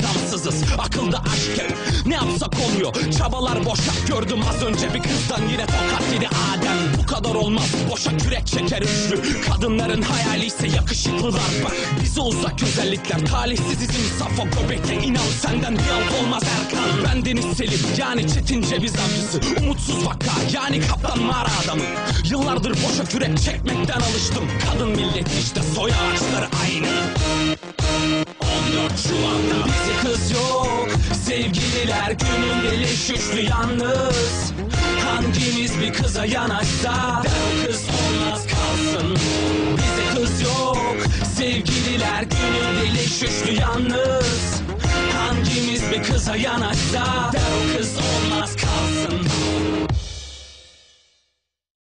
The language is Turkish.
damsızız. Akılda aşk hep ne yapsak olmuyor Çabalar boşa. Gördüm az önce bir kızdan Yine tokat yedi Adem. Bu kadar olmaz. Boşa kürek çeker üçlü. Kadınların hayali ise yakışıklılar. Bak bize uzak özellikler. Talihsiz izin safo göbekle inan. Senden bir alt olmaz Erkan. Ben Deniz Selim yani Çetin Ceviz avcısı. Umutsuz vaka yani kaptan mağara adamı. Yıllardır boşa kürek çekmekten alıştım. Kadın millet işte soy ağaçları aynı 14 Şubat'ta bizi kız yok. Sevgililer gününde leş üçlü yalnız. Hangimiz bir kıza yanaşsa Der o kız olmaz kalsın. Bize kız yok. Sevgililer gününde leş üçlü yalnız. Hangimiz bir kıza yanaşsa Der o kız olmaz